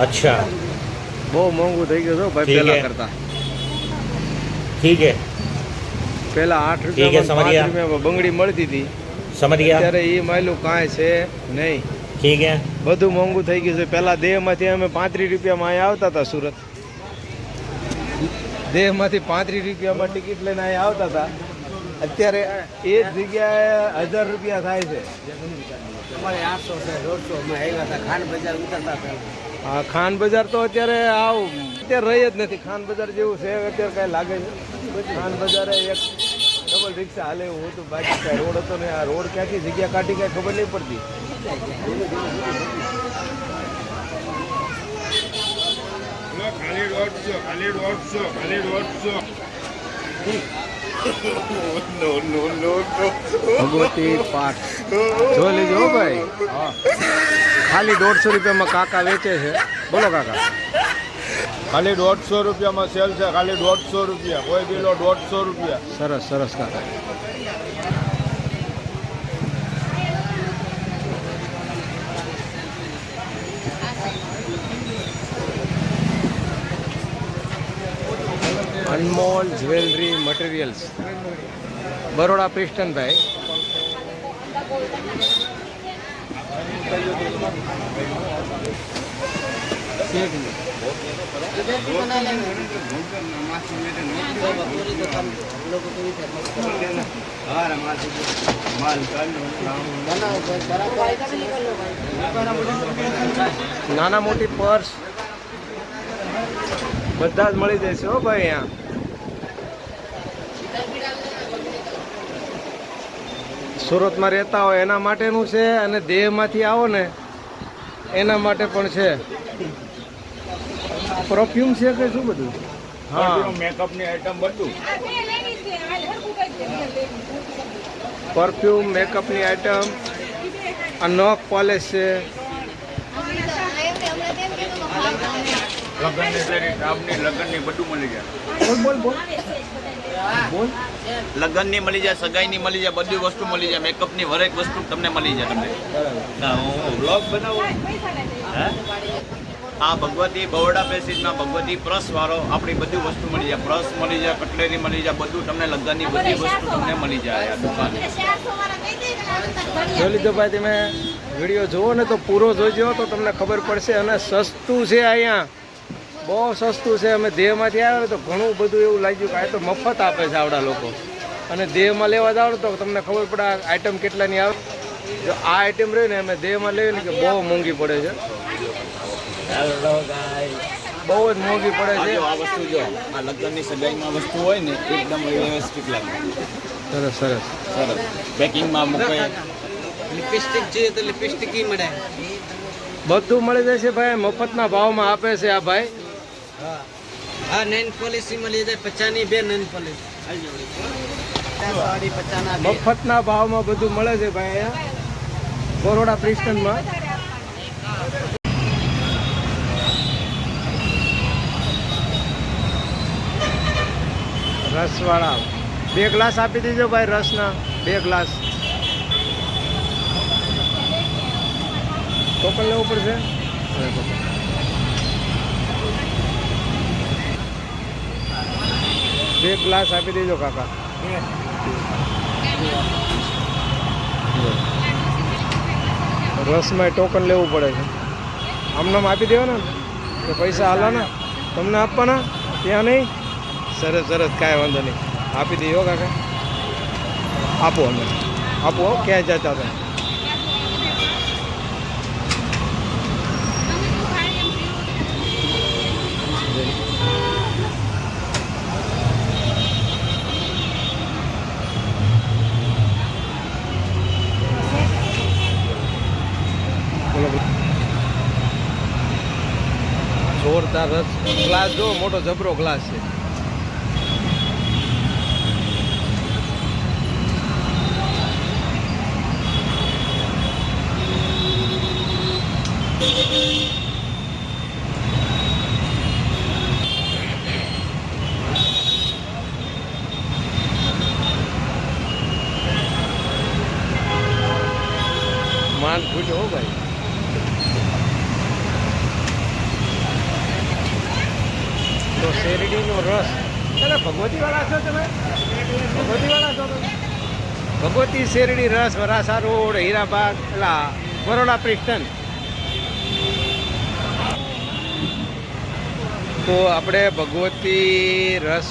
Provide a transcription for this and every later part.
अच्छा। बहुत मोहू थी गए तो भाई पहला करता। ठीक है। पहला आठ रुपये आठ रुपये बंगड़ी मलती थी। समझ गया। अरे ये मालू कहाँ से? नहीं। ठीक है। बधु मोहू थी गए पहला देह मे अमे पात रुपया में आता था सूरत देह मे पात रुपया में टिकट लेने आता था अत्यार एक जगह हज़ार रुपया थे અમારે આઠસો છે દોઢસો અમે આવ્યા હતા. ખાંડ બજાર ઉતરતા પહેલા હા ખાન બજાર તો અત્યારે આવ અત્યારે રહી જ નથી. ખાન બજાર જેવું છે અત્યારે કાંઈ લાગે છે ખાન બજારે એક ડબલ રિક્ષા હાલે એવું હતું. બાકી કાંઈ રોડ હતો ને આ રોડ ક્યાંથી જગ્યા કાઢી કાંઈ ખબર નહીં પડતી. ખાલી દોઢસો ખાલી દોઢસો ખાલી દોઢસો ભગવતી પાઠ. જોઈ લેજો ભાઈ. ખાલી દોઢસો રૂપિયામાં કાકા વેચે છે. બોલો કાકા. ખાલી દોઢસો રૂપિયામાં સેલ છે ખાલી દોઢસો રૂપિયા. કોઈ કિલો દોઢસો રૂપિયા. સરસ સરસ કાકા. Anmol jewellery materials. બરોડા પિસ્ટનભાઈ નાના મોટી પર્સ. બધા જ મળી જશે હો ભાઈ અહીંયા. સુરતમાં રહેતા હોય એના માટેનું છે અને દેહમાંથી આવો ને એના માટે પણ છે. પરફ્યુમ છે કે શું બધું? હા. મેકઅપની આઈટમ બધું. પરફ્યુમ મેકઅપની આઈટમ આ નખ પોલિશ છે. લગ્નની લગ્નની બધું મળી જાય. બોલ બોલ બોલ. બોલ. લગ્નની મળી જાય સગાઈની મળી જાય બધી વસ્તુ મળી જાય મેકઅપની હરેક વસ્તુ તમને મળી જાય તમને. હા હું બ્લોગ બનાવું? હે? આ ભગવતી બરોડા પેસીસમાં ભગવતી પ્રસ વાળો આપણી બધી વસ્તુ મળી જાય પ્રસ મળી જાય કટલેરી મળી જાય બધું તમને લગ્નની બધી વસ્તુ તમને મળી જાય આ દુકાન. જો લીધો ભાઈ તમે વીડિયો જોવો ને તો પૂરો જોજો તો તમને ખબર પડશે અને સસ્તું છે અહીંયા. બહુ સસ્તું છે અમે દેહમાંથી આવ્યા તો ઘણું બધું એવું લાગ્યું કે આ તો મફત આપે છે આવડા લોકો. અને દેહમાં લેવા જાવ ને તો તમને ખબર પડે આ આઈટમ કેટલાની આવે. જો આ આઈટમ રહી ને અમે દેહમાં લઈએ ને કે બહુ મોંઘી પડે છે. બહુ જ મોંઘી પડે છે. આ વસ્તુ જો આ લગ્નની સગાઈમાં વસ્તુ હોય ને એકદમ વ્યવસ્થિત લાગે. સરસ સરસ. સરસ. પેકિંગમાં મૂકે. લિપસ્ટિક જોઈએ તો લિપસ્ટિક મળે. બધું મળી જશે ભાઈ મફતના ભાવમાં આપે છે આ ભાઈ. હા. નૈન પોલિસી મળી જાય, પચાની બે નૈન પોલિસી. મફતના ભાવમાં બધું મળે છે ભાઈ અહીંયા. બરોડા પ્રિસ્ટનમાં. રસવાળા. બે ગ્લાસ આપી દેજો ભાઈ રસના. બે ગ્લાસ. ટોકન લેવું પડશે બે ગ્લાસ આપી દેજો કાકા. રસમાં ટોકન લેવું પડે છે. આમનામ આપી દેવાના ને? કે પૈસા હાલાના તમને આપવાના? ત્યાં નહીં? સરસ સરસ, કાંઈ વાંધો નહીં. આપી દઈએ કાકા. આપો અમે આપો ક્યાંય જતા હતા બોલો બોલો જોરદાર રસ ગ્લાસ જો મોટો જબરો ગ્લાસ છે. માંડ ફૂટ્યો હો ભાઈ. શેરડીનો રસ. તમે ભગવતીવાળા છો તમે? ભગવતીવાળા છો તમે? ભગવતી શેરડી રસ વરાસા રોડ, હીરાબાગ, પેલા બરોડા પ્રિસ્ટન તો આપણે ભગવતી રસ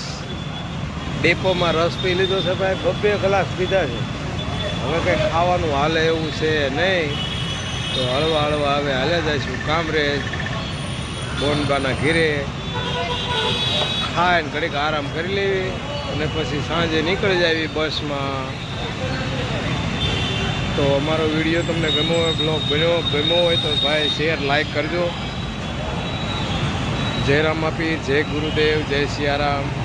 ડેપોમાં રસ પી લીધો છે ભાઈ. બબ્બે ગ્લાસ પીધા છે. હવે કંઈ ખાવાનું હાલે એવું છે નહીં. તો હળવા હળવા હવે હાલે જઈશું. કામરેજ, બોનબાના ઘીરે. ખાઈને ઘડીક આરામ કરી લેવી અને પછી સાંજે નીકળી જાવી બસમાં. તો અમારો વીડિયો તમને ગમ્યો હોય બ્લોગ બન્યો, ગમ્યો હોય તો ભાઈ શેર લાઈક કરજો. જય રામ આપી જય ગુરુદેવ, જય સિયારામ.